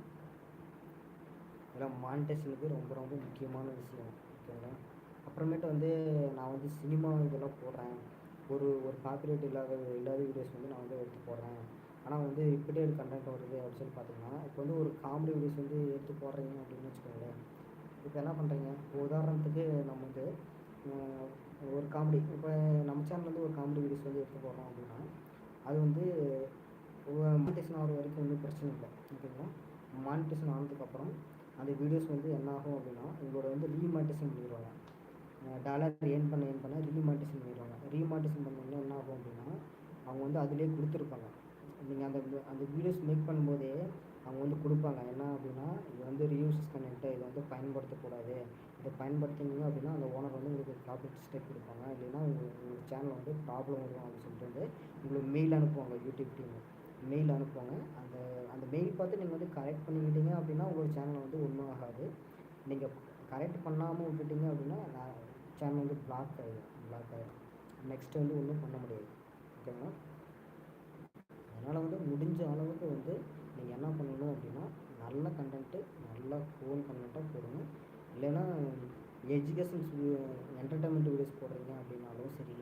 இதெல்லாம் மானிட்டேஷனுக்கு ரொம்ப ரொம்ப முக்கியமான விஷயம். ஓகேங்களா அப்புறமேட்டு வந்து நான் வந்து சினிமா இதெல்லாம் போடுறேன். ஒரு ஒரு காப்பிரைட் இல்லாத இல்லாத வீடியோஸ் வந்து நான் வந்து எடுத்து போடுறேன். ஆனால் வந்து இப்படியே கண்டென்ட் வருது அப்படின்னு சொல்லி பார்த்தீங்கன்னா இப்போ வந்து ஒரு காமெடி வீடியோஸ் வந்து எடுத்து போடுறீங்க அப்படின்னு வச்சுக்கோங்களேன். இப்போ என்ன பண்ணுறீங்க உதாரணத்துக்கு நம்ம வந்து ஒரு காமெடி இப்போ நம்ம சேனல் வந்து ஒரு காமெடி வீடியோஸ் வந்து எடுத்து போடுறோம் அப்படின்னா அது வந்து மானிட்டேஷன் ஆகிற வரைக்கும் ஒன்றும் பிரச்சனை இல்லை ஓகேங்களா மானிட்டேஷன் ஆனதுக்கப்புறம் அந்த வீடியோஸ் வந்து என்ன ஆகும் அப்படின்னா உங்களோட வந்து ரீமானிட்டேஷன் பண்ணிடுவாங்க. டாலர் ஏர்ன் பண்ண ஏர்ன் பண்ண ரீமானிட்டேஷன் பண்ணிடுவாங்க. ரீமானிட்டேஷன் பண்ணோம்னா என்ன ஆகும் அப்படின்னா அவங்க வந்து அதிலே கொடுத்துருப்பாங்க. நீங்கள் அந்த அந்த வீடியோஸ் மேக் பண்ணும்போதே அவங்க வந்து கொடுப்பாங்க. என்ன அப்படின்னா இது வந்து ரீயூசஸ் கண்டென்ட்டு இதை வந்து பயன்படுத்தக்கூடாது. இதை பயன்படுத்தினீங்க அப்படின்னா அந்த ஓனர் வந்து உங்களுக்கு ப்ராஃபிட் ஸ்டெப் கொடுப்பாங்க. இல்லைன்னா உங்கள் உங்கள் சேனல் வந்து ப்ராப்ளம் வரும் அப்படின்னு சொல்லிட்டு வந்து உங்களுக்கு மெயில் அனுப்புவாங்க யூடியூப் டீம் மெயில் அனுப்புவாங்க. அந்த அந்த மெயில் பார்த்து நீங்கள் வந்து கரெக்ட் பண்ணிக்கிட்டீங்க அப்படின்னா உங்கள் சேனல் வந்து ஒன்றும் ஆகாது. நீங்கள் கரெக்ட் பண்ணாமல் விட்டுட்டீங்க அப்படின்னா சேனல் வந்து பிளாக் ஆகிடும் பிளாக் ஆகிடும் நெக்ஸ்ட் வந்து ஒன்றும் பண்ண முடியாது. ஓகேங்களா அதனால் வந்து முடிஞ்ச அளவுக்கு வந்து நீங்கள் என்ன பண்ணணும் அப்படின்னா நல்ல கண்டென்ட்டு நல்ல ஃபோன் கண்டென்ட்டாக போடணும். இல்லைன்னா எஜுகேஷன்ஸ் என்டர்டைன்மெண்ட் வீடியோஸ் போடுறீங்க அப்படின்னாலும் சரி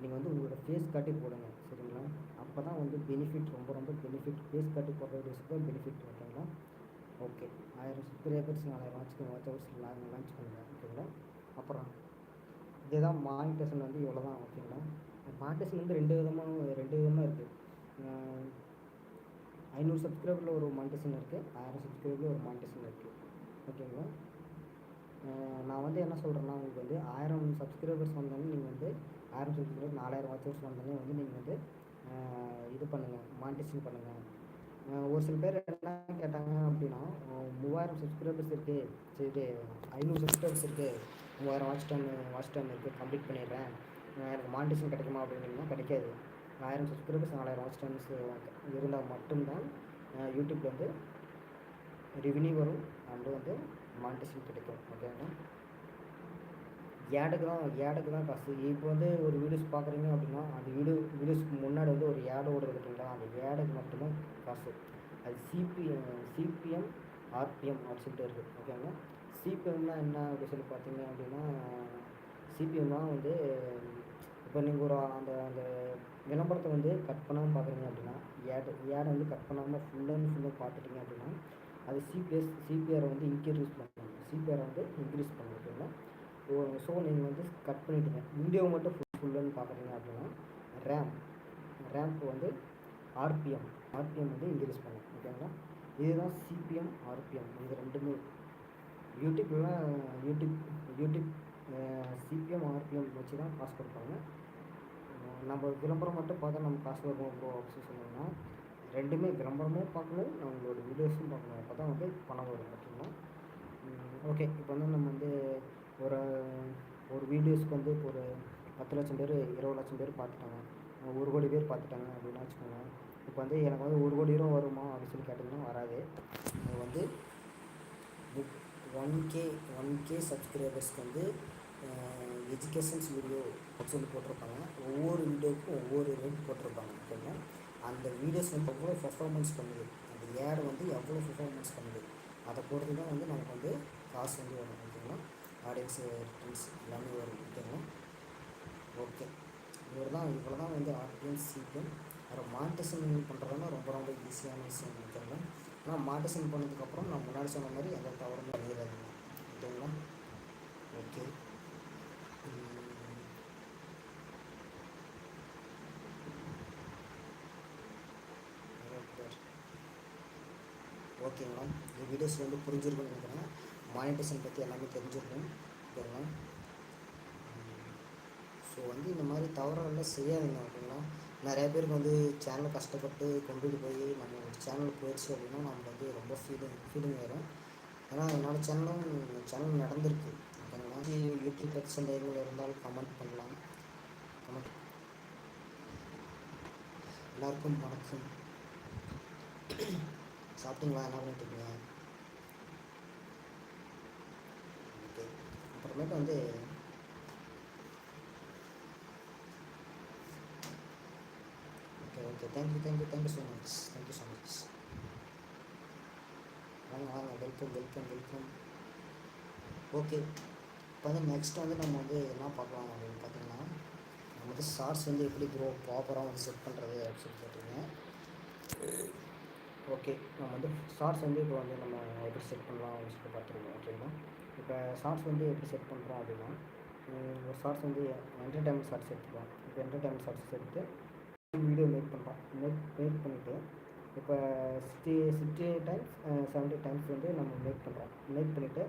நீங்கள் வந்து உங்களோட ஃபேஸ் காட்டி போடுங்க சரிங்களா? அப்போ தான் வந்து பெனிஃபிட் ரொம்ப ரொம்ப பெனிஃபிட் ஃபேஸ் காட்டி போடுற வீடியோஸ் தான் பெனிஃபிட் ஓகேங்களா? ஓகே. ஆயிரம் சப்ஸ்கிரைபர்ஸ் நாலாயிரம் வாட்ச் வாட்ச் ஹவர்ஸ் லான்ச் பண்ணுங்கள் ஓகேங்களா? அப்புறம் இதுதான் மானிட்டேஷன் வந்து இவ்வளோ தான் ஓகேங்களா? மானிட்டேஷன் வந்து ரெண்டு விதமாக ரெண்டு விதமாக இருக்குது ஐநூறு சப்ஸ்கிரைபரில் ஒரு மானிட்டேஷன் இருக்குது ஆயிரம் சப்ஸ்கிரைபரில் ஒரு மானிட்டேஷன் இருக்குது ஓகேங்களா நான் வந்து என்ன சொல்கிறேன்னா உங்களுக்கு வந்து ஆயிரம் சப்ஸ்கிரைபர்ஸ் வந்தாலும் நீங்கள் வந்து ஆயிரம் சப்ஸ்கிரைபர் நாலாயிரம் வாட்சர்ஸ் வந்தாலும் வந்து நீங்கள் வந்து இது பண்ணுங்கள் மானிட்டேஷன் பண்ணுங்கள் ஒரு சில பேர் என்ன கேட்டாங்க அப்படின்னா மூவாயிரம் சப்ஸ்கிரைபர்ஸ் இருக்குது சரி ஐநூறு சப்ஸ்கிரைபர்ஸ் இருக்குது மூவாயிரம் வாட்ச் டைம் வாட்ச் டைம் இருக்குது கம்ப்ளீட் பண்ணிடுறேன். எனக்கு மானிட்டேஷன் கிடைக்குமா அப்படின்னு கிடைக்காது. ஆயிரம் சப்ஸ்கிரைபர்ஸ் நாலாயிரம் வாட்ச் இருந்தால் மட்டும்தான் அஹ் யூடியூப்ல வந்து ரெவின்யூ வரும். அண்டு வந்து மானிட்டேஷன் கிடைக்கும். ஓகேங்களா ஏடுக்கு தான் ஏடுக்கு தான் காசு. இப்போ வந்து ஒரு வீடியோஸ் பார்க்குறீங்க அப்படின்னா அந்த வீடியோ வீடியோஸ்க்கு முன்னாடி வந்து ஒரு ஏடு ஓடுறது பார்த்தீங்களா அந்த ஏடுக்கு மட்டும்தான் காசு. அது சிபிஎம் சிபிஎம் ஆர்பிஎம் அப்படின்னு சொல்லிட்டு இருக்குது ஓகேங்களா சிபிஎம்னா என்ன அப்படி சொல்லி பார்த்தீங்க அப்படின்னா சிபிஎம்னா வந்து இப்போ நீங்கள் ஒரு அந்த அந்த விளம்பரத்தை வந்து கட் பண்ணாமல் பார்க்குறீங்க அப்படின்னா ஏட் ஏடை வந்து கட் பண்ணாமல் ஃபுல்லாக ஃபுல்லாக பார்த்துட்டிங்க அப்படின்னா அது சிபிஎஸ் சிபிஆரை வந்து இன்க்ரீஸ் பண்ணணும் சிபிஆரை வந்து இன்க்ரீஸ் பண்ணணும் ஓகேங்களா ஸோ நீங்கள் வந்து கட் பண்ணிட்டீங்க. வீடியோ மட்டும் ஃபுல் ஃபுல்லுன்னு பார்க்குறீங்க அப்படின்னா ரேம் ரேம்ப் வந்து ஆர்பிஎம் ஆர்பிஎம் வந்து இன்க்ரீஸ் பண்ணணும் ஓகேங்களா இதுதான் சிபிஎம் ஆர்பிஎம் இது ரெண்டுமே. யூடியூப்லாம் யூடியூப் யூடியூப் சிபிஎம் ஆர்பிஎம் வச்சு தான் காசு கொடுப்பாங்க நம்ம விளம்பரம் மட்டும் பார்த்தா நம்ம காசு வருவோம் ப்ரோ அப்படின்னு சொன்னோம்னா ரெண்டுமே விளம்பரமும் பார்க்கணும் நம்மளோட வீடியோஸும் பார்க்கணும். அப்போ தான் வந்து பணம் வரும் பார்த்துக்கணும் ஓகே இப்போ வந்து நம்ம வந்து ஒரு ஒரு வீடியோஸ்க்கு வந்து இப்போ ஒரு பத்து லட்சம் பேர் இருபது லட்சம் பேர் பார்த்துட்டாங்க. ஒரு கோடி பேர் பார்த்துட்டாங்க அப்படின்னு வச்சுக்கோங்க இப்போ வந்து எனக்கு வந்து ஒரு கோடி ரூபா வருமா அப்படின்னு சொல்லி கேட்டிங்கன்னா வராது. அது வந்து ஒன் கே ஒன் கே சப்ஸ்கிரைபர்ஸ்க்கு வந்து எஜுகேஷன்ஸ் வீடியோ சொல்லி போட்டிருப்பாங்க. ஒவ்வொரு வீடியோவுக்கும் ஒவ்வொரு ரேட் போட்டிருப்பாங்க. ஓகேங்களா? அந்த வீடியோஸ் வந்து எவ்வளோ பெர்ஃபார்மன்ஸ் பண்ணுது? அந்த ஏடு வந்து எவ்வளோ பெர்ஃபார்மன்ஸ் பண்ணுது? அதை பொறுத்து தான் வந்து நமக்கு வந்து காசு வந்து வரும். ஓகேங்களா? ஆடியன்ஸ் ரிட்டர்ன்ஸ் எல்லாமே வரும். ஓகேங்களா? ஓகே. இவர் தான் இவ்வளோ தான் வந்து ஆடியன்ஸ் சீக்கிரம் அப்புறம் மானிட்டேஷன் பண்ணுறதுனா ரொம்ப ரொம்ப ஈஸியான விஷயம். ஓகேங்களா? ஆனால் மானிட்டேஷன் பண்ணதுக்கப்புறம் நான் முன்னாடி சொன்ன மாதிரி எந்த தவறுமே பண்ணிடாதீங்க. ஓகேங்களா? ஓகே ஓகேங்களா இந்த வீடியோஸ் வந்து புரிஞ்சிருக்கும்னு நினைக்கிறேன் மானிட்டேஷன் பற்றி எல்லாமே தெரிஞ்சிருக்கும் ஓகேங்களா ஸோ வந்து இந்த மாதிரி தவறுகள்லாம் செய்யாதீங்க ஓகேங்களா நிறைய பேருக்கு வந்து சேனல் கஷ்டப்பட்டு கொண்டுட்டு போய் நம்ம ஒரு சேனல் போயிடுச்சு அப்படின்னா நமக்கு வந்து ரொம்ப ஃபீலிங் ஃபீலிங் வரும் ஏன்னா என்னோடய சேனலும் சேனல் நடந்திருக்கு. ஓகேங்களா யூடியூப் பற்றி சந்தேகங்கள் இருந்தால் கமெண்ட் பண்ணலாம். கமெண்ட் எல்லாருக்கும் வணக்கம். சாப்பிட்டீங்களா? என்ன பண்ணிட்டு இருக்கீங்க ஓகே அப்புறமேட்டு வந்து okay okay thank you thank you thank you so much thank you so much வாங்க வாங்க. வெல்கம் வெல்கம் வெல்கம் ஓகே இப்போ வந்து நெக்ஸ்ட் வந்து நம்ம வந்து என்ன பார்க்கலாம் அப்படின்னு பார்த்தீங்கன்னா நம்ம வந்து ஷார்ட்ஸ் வந்து எப்படி ப்ரோ ப்ராப்பராக வந்து செட் பண்ணுறது அப்படின்னு சொல்லி கேட்டிங்க ஓகே நம்ம வந்து ஷார்ட்ஸ் வந்து இப்போ வந்து நம்ம எப்படி செட் பண்ணலாம் அப்படின்னு சொல்லி பார்த்துருக்கோம் ஓகேங்களா இப்போ ஷார்ட்ஸ் வந்து எப்படி செட் பண்ணுறோம் அப்படின்னா ஒரு ஷார்ட்ஸ் வந்து என்டர்டைன்மெண்ட் ஷார்ட்ஸ் எடுத்துக்கலாம் இப்போ என்டர்டைன்மெண்ட் ஷார்ட்ஸ் எடுத்து வீடியோ மேக் பண்ணுறோம் மேக் மேக் பண்ணிவிட்டு இப்போ sixty sixty times seventy times வந்து நம்ம மேக் பண்ணுறோம் மேக் பண்ணிவிட்டு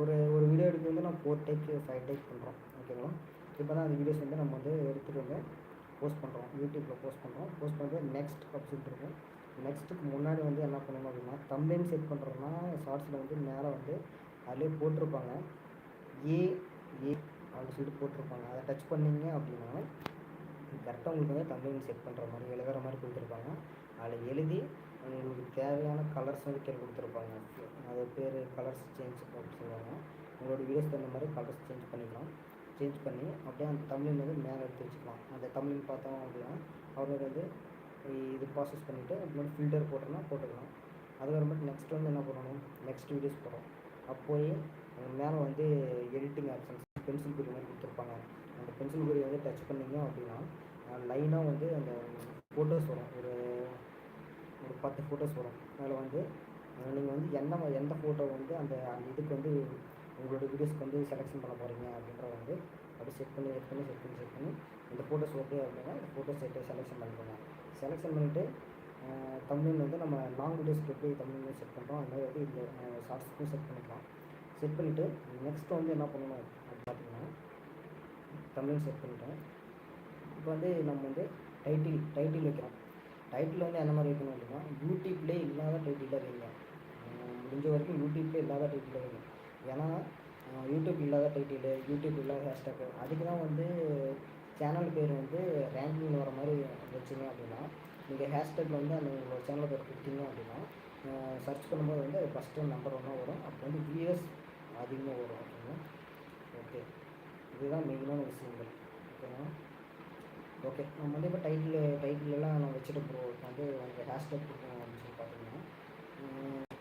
ஒரு ஒரு வீடியோ எடுக்க வந்து நம்ம ஃபோர் டேக் ஃபைவ் டேக் பண்ணுறோம் ஓகேங்களா இப்போ தான் அந்த வீடியோஸ் வந்து நம்ம வந்து எடுத்துகிட்டு வந்து போஸ்ட் பண்ணுறோம் யூடியூப்பில் போஸ்ட் பண்ணுறோம் போஸ்ட் பண்ணிட்டு நெக்ஸ்ட் அப்படின்னு இருக்கும். நெக்ஸ்ட்டுக்கு முன்னாடி வந்து என்ன பண்ணணும் அப்படின்னா தம்பையும் செட் பண்ணுறோம்னா ஷார்ட்ஸில் வந்து மேலே வந்து அதிலே போட்டிருப்பாங்க. ஏ ஏ அப்படின்னு சொல்லிட்டு போட்டிருப்பாங்க. அதை டச் பண்ணீங்க அப்படின்னா கரெக்டாக உங்களுக்கு வந்து தம்பையும் செட் பண்ணுற மாதிரி எழுதுகிற மாதிரி கொடுத்துருப்பாங்க. அதில் எழுதி உங்களுக்கு தேவையான கலர்ஸ் வந்து கீழே கொடுத்துருப்பாங்க. அது பேர் கலர்ஸ் சேஞ்ச் அப்படின்னு சொல்லுவாங்க. உங்களோட வீடியோஸ் தகுந்த மாதிரி கலர்ஸ் சேஞ்ச் பண்ணிக்கலாம். சேஞ்ச் பண்ணி அப்படியே அந்த தமிழ் வந்து மேலே எடுத்து வச்சுக்கலாம். அந்த தமிழ் பார்த்தோம் அப்படின்னா அவரோட வந்து இது ப்ராசஸ் பண்ணிவிட்டு அப்புறம் ஃபில்டர் போட்டோம்னா போட்டுக்கலாம். அதுக்கப்புறமேட்டு நெக்ஸ்ட் வந்து என்ன பண்ணணும் நெக்ஸ்ட் வீடியோஸ் போகிறோம் அப்போயே மேலே வந்து எடிட்டிங் ஆப்ஷன்ஸ் பென்சில் குறி மாதிரி கொடுத்துருப்பாங்க. அந்த பென்சில் குறி வந்து டச் பண்ணீங்க அப்படின்னா லைனாக வந்து அந்த ஃபோட்டோஸ் வரும். ஒரு ஒரு பத்து ஃபோட்டோஸ் வரும். அதில் வந்து நீங்கள் வந்து எந்த எந்த ஃபோட்டோ வந்து அந்த அந்த இதுக்கு வந்து உங்களோட வீடியோஸ்க்கு வந்து செலெக்ஷன் பண்ண போகிறீங்க அப்படின்றத வந்து அப்படி செட் பண்ணி செட் பண்ணி செட் பண்ணி செட் பண்ணி இந்த ஃபோட்டோஸ் ஓகே அப்படின்னா இந்த ஃபோட்டோஸ் செட்டு செலெக்ஷன் பண்ணிக்கோங்க. செலெக்ஷன் பண்ணிவிட்டு தமிழ் வந்து நம்ம லாங் வீடியோஸ்க்கு எப்படி தமிழ் செட் பண்ணுறோம் அந்த மாதிரி வந்து இந்த ஷார்ட்ஸ்க்கும் செட் பண்ணிக்கலாம். செட் பண்ணிவிட்டு நெக்ஸ்ட் வந்து என்ன பண்ணணும் அப்படின்னு பார்த்தீங்கன்னா தமிழ் செட் பண்ணிட்டேன். இப்போ வந்து நம்ம வந்து டைட்டில் டைட்டில் வைக்கிறோம். டைட்டில் வந்து என்ன மாதிரி வைக்கணும் அப்படின்னா யூடியூப்லேயே இல்லாத டைட்டிலாக வைங்க. முடிஞ்ச வரைக்கும் யூடியூப்லேயே இல்லாத டைட்டிலாக வைங்க. ஏன்னா யூடியூப் இல்லாத டைட்டில் யூடியூப் இல்லாத ஹேஷ்டாக் அதுக்கு தான் வந்து சேனல் பேர் வந்து ரேங்கிங் வர மாதிரி வச்சுங்க அப்படின்னா நீங்கள் ஹேஷ்டேக்கில் வந்து அந்த உங்களோட சேனலை பேர் கொடுத்தீங்க அப்படின்னா சர்ச் பண்ணும்போது வந்து அது ஃபஸ்ட்டு நம்பர் ஒன்றா வரும். அப்போ வந்து வியூஸ் அதிகமாக வரும் ஓகேங்களா ஓகே இதுதான் மெயினான விஷயங்கள். ஓகேங்களா ஓகே நம்ம வந்து இப்போ டைட்டில் டைட்டிலெலாம் நான் வச்சுட்டு ப்ரோ வந்து உங்களுக்கு ஹேஷ்டேக் கொடுக்கணும் அப்படின்னு சொல்லி பார்த்தீங்கன்னா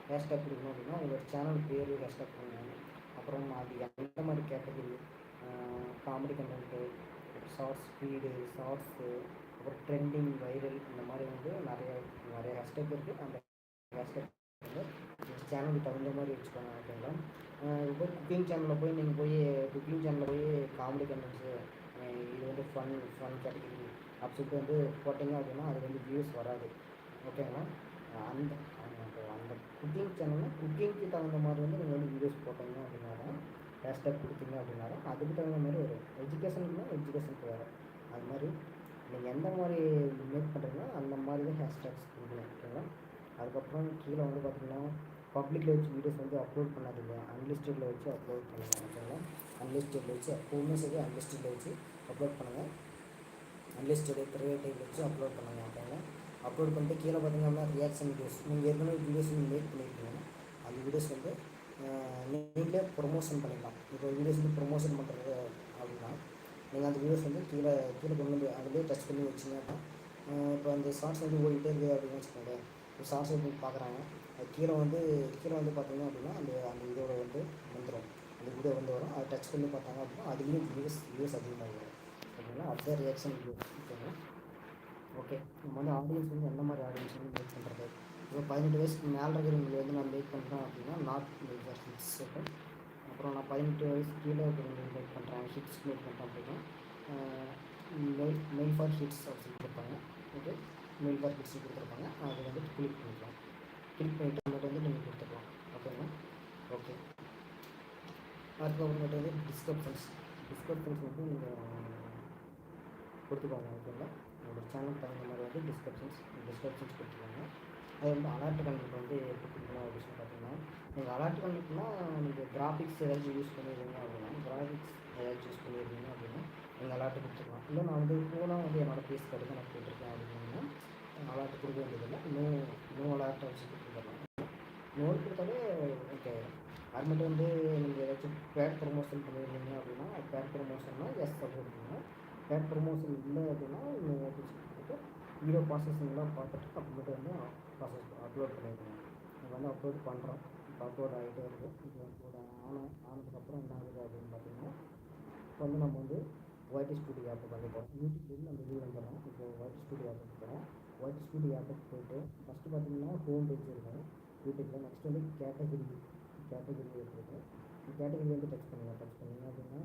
ஹேஷ்டேக் கொடுக்கணும் அப்படின்னா உங்களோட சேனல் பேர் ஹேஷ்டேக் பண்ணணும் அப்புறம் அது எந்த மாதிரி category comedy content shorts speed shorts அப்புறம் ட்ரெண்டிங் வைரல் இந்த மாதிரி வந்து நிறைய நிறைய ஹேஷ்டேக் இருக்குது அந்த ஹேஷ்டேக் வந்து சேனலுக்கு தகுந்த மாதிரி வச்சுக்கோங்க ஓகேங்களா இப்போ குக்கிங் சேனலில் போய் நீங்கள் போய் குக்கிங் சேனலில் போய் காமெடி கண்டென்ட்ஸு இது வந்து ஃபன் ஃபன் கேட்டகரி அப்படி சொல்லிட்டு வந்து போட்டிங்க அப்படின்னா அது வந்து வியூஸ் வராது ஓகேங்களா அந்த அந்த அந்த குக்கிங் சேனலில் குக்கிங்க்கு தகுந்த மாதிரி வந்து நீங்கள் வந்து வீடியோஸ் போட்டீங்க அப்படின்னா தான் ஹேஷ்டேக் கொடுத்தீங்க அப்படின்னா தான் அதுக்கு தகுந்த மாதிரி வரும். எஜுகேஷனுக்குனா எஜுகேஷனுக்கு வரும். அது மாதிரி நீங்கள் எந்த மாதிரி மேக் பண்ணுறீங்களோ அந்த மாதிரி தான் ஹேஷ்டேக்ஸ் கொடுக்கலாம் ஓகேங்களா அதுக்கப்புறம் கீழே வந்து பார்த்தீங்கன்னா பப்ளிக்கில் வச்சு வீடியோஸ் வந்து அப்லோட் பண்ணாதீங்க. அன்லிஸ்டடில் வச்சு அப்லோட் பண்ணுங்கள் ஓகேங்களா அன்லிஸ்டடில் வச்சு எப்போவுமே சரி அன்லிஸ்டடில் வச்சு அப்லோட் பண்ணுங்கள் அன்லிஸ்டடு ப்ரைவேட்டில் வச்சு அப்லோட் பண்ணுங்கள் ஓகேங்களா அப்லோட் பண்ணிட்டு கீழே பார்த்தீங்கன்னா ரியாக்ஷன் வீடியோஸ் நீங்கள் ஏற்கனவே வீடியோஸ் நீங்கள் மேக் பண்ணியிருக்கீங்கன்னா அந்த வீடியோஸ் வந்து நீங்களே ப்ரொமோஷன் பண்ணிக்கலாம். இப்போ வீடியோஸ் வந்து ப்ரொமோஷன் பண்ணுறது நீங்கள் அந்த வீடியோஸ் வந்து கீழே கீழே கொண்டு வந்து அப்படியே டச் பண்ணி வச்சிங்க அப்படின்னா இப்போ அந்த ஷார்ட்ஸ் வந்து ஓடிட்டே இருக்குது அப்படின்னு வச்சுக்கோங்க இப்போ ஷார்ட்ஸ் வந்து பார்க்குறாங்க அது கீழே வந்து கீழே வந்து பார்த்தீங்க அப்படின்னா அந்த அந்த இதோட வந்து வந்துடும் அந்த வீடியோ வந்து வரும். அதை டச் பண்ணி பார்த்தாங்க அப்படின்னா அதுலேயும் வியூஸ் வியூஸ் அதிகமாக வரும். அப்படின்னா அப்படியே ரியாக்ஷன் வீடியோ ஓகேங்களா ஓகே நம்ம வந்து ஆடியன்ஸ் வந்து எந்த மாதிரி ஆடியன்ஸ் வந்து மேக் பண்ணுறது இப்போ பதினெட்டு வயசுக்கு மேலே இருக்கிறவங்களை வந்து நான் மேக் பண்ணுறேன் அப்படின்னா நாட் மேக் ஓகே அப்புறம் நான் பதினெட்டு வயசு கீழே இருக்கிறவங்களுக்கு இன்வைட் பண்ணுறேன் ஹிட்ஸ் மேக் பண்ணுறேன் அப்படின்னா மெயில் மெயில் ஃபார் ஹிட்ஸ் அப்படின்னு கொடுப்பாங்க. ஓகே மெயில் ஃபார் ஹிட்ஸ் கொடுத்துருப்பாங்க. அதை வந்து கிளிக் பண்ணிக்கலாம். கிளிக் பண்ணிட்டு மட்டும் வந்து நீங்கள் கொடுத்துக்கலாம். ஓகேங்களா ஓகே அதுக்கப்புறமேட்டு வந்து டிஸ்கிரிப்ஷன்ஸ் டிஸ்கிரிப்ஷன்ஸ் வந்து நீங்கள் கொடுத்துக்கோங்க ஓகேங்களா உங்களோட சேனல் தகுந்த மாதிரி வந்து டிஸ்கிரிப்ஷன்ஸ் டிஸ்கிரிப்ஷன்ஸ் கொடுத்துருவாங்க அது வந்து அலர்ட் கண்டென்ட் வந்து எப்படி கொடுக்கணும் அப்படின்னு சொல்லி பார்த்தீங்கன்னா நீங்கள் அலர்ட் கண்டென்ட்னா நீங்கள் கிராஃபிக்ஸ் ஏதாச்சும் யூஸ் பண்ணியிருந்தீங்க அப்படின்னா கிராஃபிக்ஸ் ஏதாச்சும் யூஸ் பண்ணியிருந்தீங்க அப்படின்னா நீங்கள் அலர்ட் கொடுத்துக்கலாம் இல்லை நான் வந்து ஃபோனாக வந்து என்னோட பேஸ் கார்டு நான் போட்டிருக்கேன் அப்படின்னா அலர்ட் கொடுக்க வேண்டியதில்லை. நோ நோ அலர்ட் வச்சு கொடுத்துருக்கலாம் நோட் கொடுத்தாலே ஓகே அப்புறமேட்டு வந்து நீங்கள் ஏதாச்சும் பேட் ப்ரொமோஷன் பண்ணியிருந்தீங்க அப்படின்னா பேட் ப்ரொமோஷன்னா எஸ் கொடுக்கணும் பேட் ப்ரொமோஷன் இல்லை அப்படின்னா நீங்கள் கொடுத்துட்டு வீடியோ ப்ராசஸிங்லாம் பார்த்துட்டு அப்புறமேட்டு வந்து ப்ராசஸ் அப்லோட் பண்ணிடுங்க நம்ம வந்து அப்லோட் பண்ணுறோம் இப்போ அப்லோட் ஆகிட்டே இருக்குது இப்போ அப்லோட் ஆன ஆனதுக்கப்புறம் என்ன ஆகுது அப்படின்னு பார்த்தீங்கன்னா இப்போ வந்து நம்ம வந்து ஒயிட் ஸ்டூடியோ ஆப்புக்கு வந்துட்டோம். யூடியூப்லேருந்து நம்ம வீடியோ வந்துடுறோம். இப்போ ஒயிட் ஸ்டூடியோ ஆப்புக்கு போகிறோம் ஒயிட் ஸ்டூடியோ ஆப்புக்கு போயிட்டு ஃபஸ்ட்டு பார்த்தீங்கன்னா ஹோம் பேஜ் இருக்கும். யூடியூப்பில் நெக்ஸ்ட் வந்து கேட்டகிரி கேட்டகரி இருக்குது கேட்டகரி வந்து டச் பண்ணுங்கள் டச் பண்ணிங்க அப்படின்னா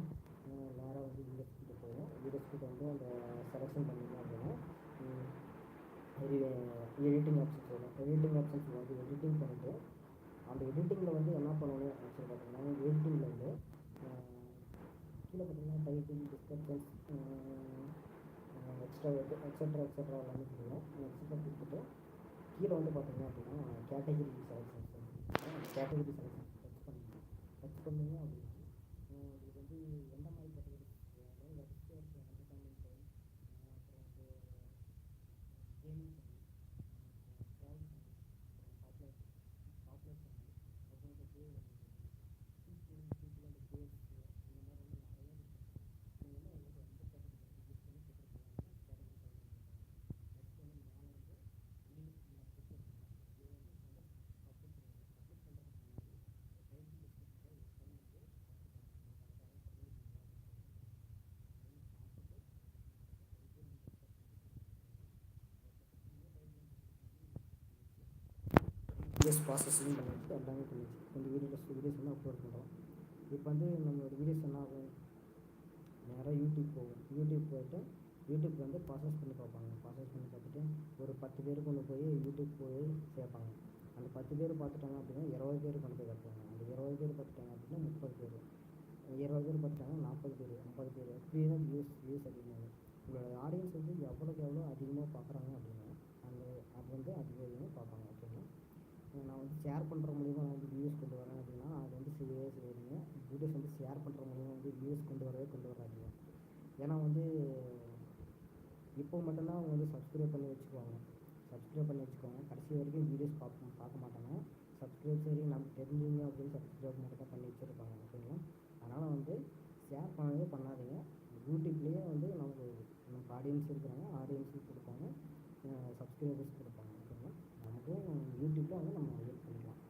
நேராக வந்து வீடியோஸ் கிட்ட போகும் வீடியோஸ் கிட்ட வந்து அந்த செலெக்ஷன் பண்ணிங்க அப்படின்னா எடிட்டிங் ஆப்ஷன் எடிட்டிங் ஆப்ஷன்ஸ் வந்து எடிட்டிங் பண்ணிவிட்டு அந்த எடிட்டிங்கில் வந்து என்ன பண்ணணும் அப்படின்னு பார்த்தீங்கன்னா எடிட்டிங்கில் வந்து கீழே பார்த்தீங்கன்னா title descriptions extra extra extra எல்லாமே கொடுக்கணும் எக்ஸட்ரா கொடுத்துட்டு கீழே வந்து பார்த்தீங்க அப்படின்னா category selections category selections touch பண்ணுங்க டச் பண்ணிங்க அப்படின்னா உங்களுக்கு வந்து எந்த மாதிரி கேட்டகரி வெப்சைட் என்டர்டைன்மெண்ட்டு அப்புறம் வந்து gaming travel popular popular channel அப்புறம் வந்து பீப்புள் பீப்புள் அண்ட் கேர்ஸ் இந்த மாதிரி வந்து நிறைய இருக்குது நீங்கள் வந்து உங்களுக்கு எந்த கேட்டகரி யூஸ் பண்ணி போட்டுருக்கீங்க கேட்டகரி நெக்ஸ்ட் வந்து மேலே வந்து நியூஸ் நான் கொடுத்துருக்கேன் இது வந்து வந்து பப்ளிக் பப்ளிக் பண்ணுறதுக்கு முன்னாடி டைட்டில் டிஸ்கிரிப்ஷனில் யூஸ் பண்ணி வந்து பார்த்துக்கோங்க கரெக்டாக பண்ணியிருக்கீங்க வீடியோஸ் ப்ராசஸிங் பண்ணிட்டு எல்லாமே பண்ணிச்சு இந்த வீடியோஸ் வீடியோஸ் வந்து அப்லோட் பண்ணுறோம் இப்போ வந்து நம்மளோட வீடியோஸ் என்ன ஆகும் நேராக யூடியூப் போகும். யூடியூப் போயிட்டு யூடியூப் வந்து ப்ராசஸ் பண்ணி பார்ப்பாங்க. ப்ராசஸ் பண்ணி பார்த்துட்டு ஒரு பத்து பேர் கொண்டு போய் யூடியூப் போய் சேர்ப்பாங்க அந்த பத்து பேர் பார்த்துட்டாங்க அப்படின்னா இருபது பேர் கொண்டு போய் கட்டுவாங்க அந்த இருபது பேர் பார்த்துட்டாங்க அப்படின்னா முப்பது பேர். இருபது பேர் பார்த்துட்டாங்க நாற்பது பேர் ஐம்பது பேர். இப்படி தான் வியூஸ் வியூஸ் அதிகமாகும். உங்களோட ஆடியன்ஸ் வந்து எவ்வளோக்கு எவ்வளோ அதிகமாக பார்க்குறாங்க அப்படின்னா அந்த அது வந்து அதிகமாக பார்ப்பாங்க ஓகேங்களா நான் வந்து ஷேர் பண்ணுற மூலிமா நான் வந்து வியூஸ் கொண்டு வரேன் அப்படின்னா அது வந்து செய்யவே செய்யாதீங்க வீடியோஸ் வந்து ஷேர் பண்ணுற மூலிமா வந்து வியூஸ் கொண்டு வரவே கொண்டு வராதிங்க. ஏன்னா வந்து இப்போ மட்டும்தான் அவங்க வந்து சப்ஸ்கிரைப் பண்ணி வச்சுக்குவாங்க. சப்ஸ்கிரைப் பண்ணி வச்சுக்கோங்க கடைசி வரைக்கும் வீடியோஸ் பார்க்க பார்க்க மாட்டாங்க. சப்ஸ்கிரைப் சரி நமக்கு தெரிஞ்சுங்க அப்படின்னு சப்ஸ்கிரைப் மட்டும் தான் பண்ணி வச்சுருப்பாங்க ஓகேங்களா அதனால் வந்து ஷேர் பண்ணவே பண்ணாதீங்க. யூடியூப்லேயே வந்து நமக்கு நமக்கு ஆடியன்ஸ் இருக்கிறாங்க ஆடியன்ஸுக்கு கொடுப்பாங்க. சப்ஸ்கிரைபர்ஸ் யூடியூப்பில் வந்து நம்ம அப்லோட் பண்ணிக்கலாம்.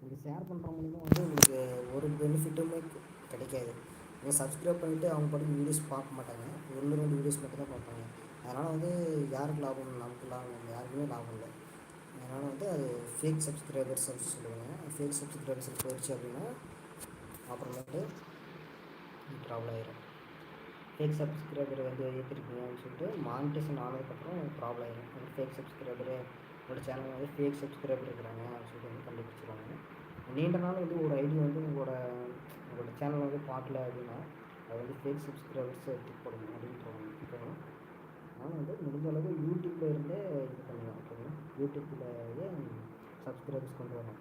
நீங்கள் ஷேர் பண்ணுற மூலிமா வந்து உங்களுக்கு ஒரு பெனிஃபிட்டுமே கிடைக்காது. நீங்கள் சப்ஸ்கிரைப் பண்ணிவிட்டு அவங்க பாட்டுக்கு வீடியோஸ் பார்க்க மாட்டாங்க. ஒன்று ரெண்டு வீடியோஸ் மட்டும் தான் பார்ப்பாங்க. அதனால் வந்து யாருக்கு லாபம்? நமக்கு லாபம் யாருக்குமே லாபம் இல்லை. அதனால் வந்து அது ஃபேக் சப்ஸ்கிரைபர்ஸ் அப்படின்னு சொல்லுவாங்க. ஃபேக் சப்ஸ்கிரைபர்ஸ் போயிடுச்சு அப்படின்னா அப்புறமேட்டு ட்ராவல் ஆயிரும். ஃபேக் சப்ஸ்கிரைபர் வந்து ஏற்றிருக்கீங்க அப்படின்னு சொல்லிட்டு மானிட்டேஷன் ஆனதுக்கப்புறம் ப்ராப்ளம் ஆயிரும். ஃபேக் சப்ஸ்கிரைபரு உங்களோட சேனல் வந்து ஃபேக் சப்ஸ்கிரைபர் இருக்கிறாங்க அப்படின்னு சொல்லிட்டு வந்து கண்டுபிடிச்சிருவாங்க. நீண்ட நாள் வந்து ஒரு ஐடி வந்து உங்களோட உங்களோட சேனல் வந்து பார்க்கல அப்படின்னா அது வந்து ஃபேக் சப்ஸ்கிரைபர்ஸ் எடுத்து போடணும் அப்படின்னு ஓகேவா அதனால் வந்து முடிஞ்ச அளவு யூடியூப்பில் இருந்தே இது பண்ணலாம் ஓகேவா யூடியூப்பில் சப்ஸ்கிரைபர்ஸ் கொண்டு வரணும்?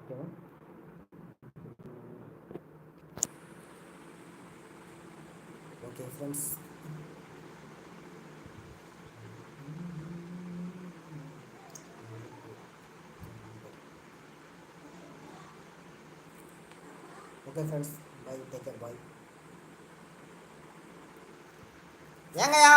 ஓகேவா okay friends okay friends bye take care bye ஏங்கய்யா